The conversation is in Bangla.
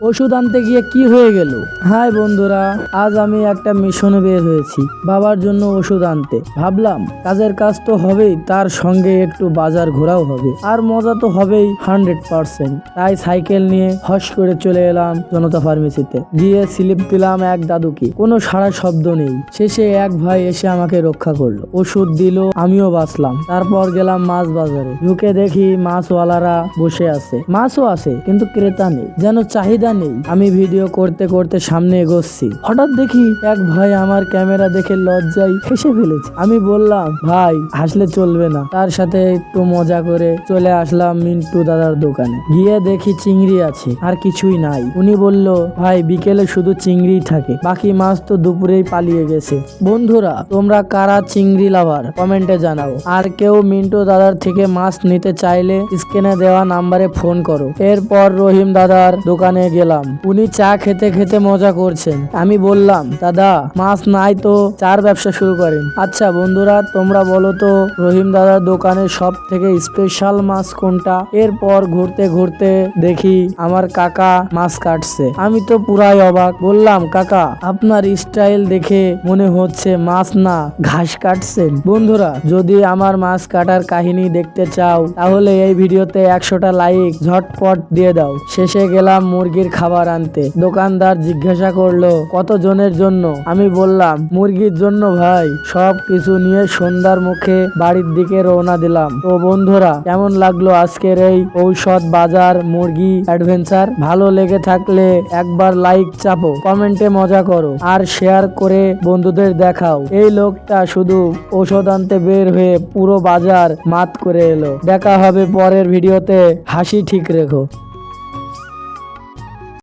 ওষুধ আনতে গিয়ে কি হয়ে গেল? হাই বন্ধুরা, আজ আমি একটা মিশনে বের হয়েছি, বাবার জন্য ওষুধ আনতে। ভাবলাম, কাজের কাজ তো হবেই, তার সঙ্গে একটু বাজার ঘোরাও হবে। আর মজা তো হবেই, হান্ড্রেড পার্সেন্ট। তাই সাইকেল নিয়ে হস করে চলে এলাম জনতা ফার্মেসিতে। গিয়ে স্লিপ দিলাম এক দাদুকে। কোনো সারা শব্দ নেই। শেষে এক ভাই এসে আমাকে রক্ষা করল। ওষুধ দিল, আমিও বাঁচলাম। তারপর গেলাম মাছ বাজারে। ঢুকে দেখি মাছওয়ালারা বসে আছে। মাছও আছে, কিন্তু ক্রেতা নেই। যেন চাহিদা নেই। আমি ভিডিও করতে করতে সামনে এগোচ্ছি। হঠাৎ দেখি এক ভাই আমার ক্যামেরা দেখে লজ্জায় হেসে ফেলেছে। আমি বললাম, ভাই, হাসলে চলবে না। তার সাথে একটু মজা করে চলে আসলাম মিন্টু দাদার দোকানে। গিয়ে দেখি চিংড়ি আছে, আর কিছুই নাই। উনি বলল, ভাই, বিকেলে শুধু চিংড়ি থাকে, বাকি মাছ তো দুপুরেই পালিয়ে গেছে। বন্ধুরা, তোমরা কারা চিংড়ি লাভার? কমেন্টে জানাও। আর কেউ মিন্টু দাদার থেকে মাছ নিতে চাইলে স্ক্রিনে দেওয়া নাম্বারে ফোন করো। এরপর রহিম দাদার দোকানে গেলাম। উনি চা খেতে খেতে মজা করছেন। আমি বললাম, দাদা, মাছ নাই তো, চার ব্যবসা শুরু করেন। আচ্ছা বন্ধুরা, তোমরা বলো তো, রহিম দাদার দোকানে সব থেকে স্পেশাল মাছ কোনটা? এরপর ঘুরতে ঘুরতে দেখি, আমার কাকা মাছ কাটছে। আমি তো পুরাই অবাক। বললাম, কাকা, আপনার স্টাইল দেখে মনে হচ্ছে মাছ না, ঘাস কাটছেন। বন্ধুরা, যদি আমার মাছ কাটার কাহিনী দেখতে চাও, তাহলে এই ভিডিওতে একশোটা লাইক ঝটপট দিয়ে দাও। শেষে গেলাম মুরগির খাবার আনতে। দোকানদার জিজ্ঞাসা করল কত জনের জন্য? আমি বললাম, মুরগির জন্য ভাই, সব কিছু নিয়ে সন্ধ্যার মুখে বাড়ির দিকে রওনা দিলাম। তো বন্ধুরা, কেমন লাগল আজকের এই ঔষধ বাজার মুরগি অ্যাডভেঞ্চার? ভালো লেগে থাকলে একবার লাইক চাপো, কমেন্টে মজা করো, আর শেয়ার করে বন্ধুদের দেখাও। এই লোকটা শুধু ঔষধ আনতে বের হয়ে পুরো বাজার মাত করে এলো। দেখা হবে পরের ভিডিওতে। হাসি ঠিক রেখো।